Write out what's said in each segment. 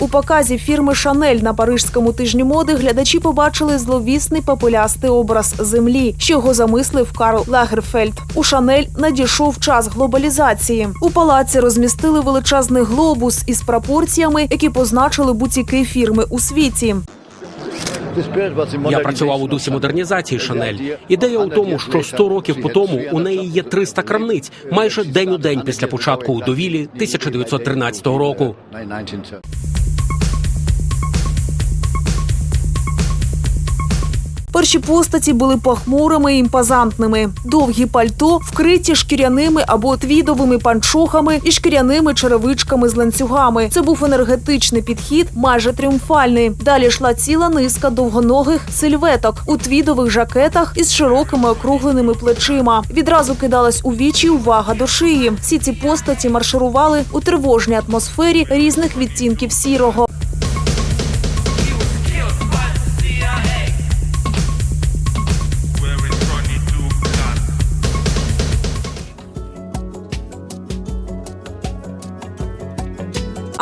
У показі фірми Шанель на парижському тижні моди глядачі побачили зловісний попелястий образ землі, що його замислив Карл Лагерфельд. У Шанель надійшов час глобалізації. У палаці розмістили величезний глобус із пропорціями, які позначили бутіки фірми у світі. Я працював у дусі модернізації Шанель. Ідея у тому, що 100 років по тому у неї є 300 крамниць, майже день у день після початку у довілі 1913 року. Перші постаті були похмурими і імпозантними. Довгі пальто вкриті шкіряними або твідовими панчохами і шкіряними черевичками з ланцюгами. Це був енергетичний підхід, майже тріумфальний. Далі йшла ціла низка довгоногих сильветок у твідових жакетах із широкими округленими плечима. Відразу кидалась у вічі увага до шиї. Всі ці постаті марширували у тривожній атмосфері різних відтінків сірого.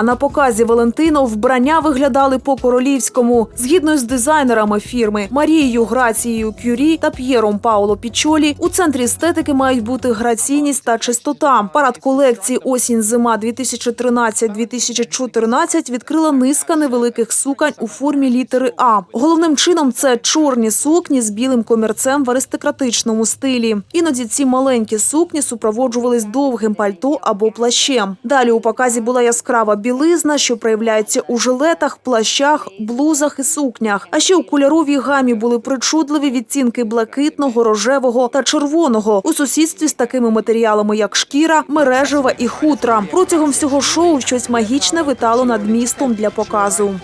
А на показі Валентино вбрання виглядали по-королівському. Згідно з дизайнерами фірми Марією Грацією Кюрі та П'єром Пауло Пічолі, у центрі естетики мають бути граційність та чистота. Парад колекції осінь-зима 2013-2014 відкрила низка невеликих сукань у формі літери А. Головним чином це чорні сукні з білим комірцем в аристократичному стилі. Іноді ці маленькі сукні супроводжувались довгим пальто або плащем. Далі у показі була яскрава білизна, що проявляється у жилетах, плащах, блузах і сукнях. А ще у кольоровій гамі були причудливі відцінки блакитного, рожевого та червоного у сусідстві з такими матеріалами, як шкіра, мережева і хутра. Протягом всього шоу щось магічне витало над містом для показу.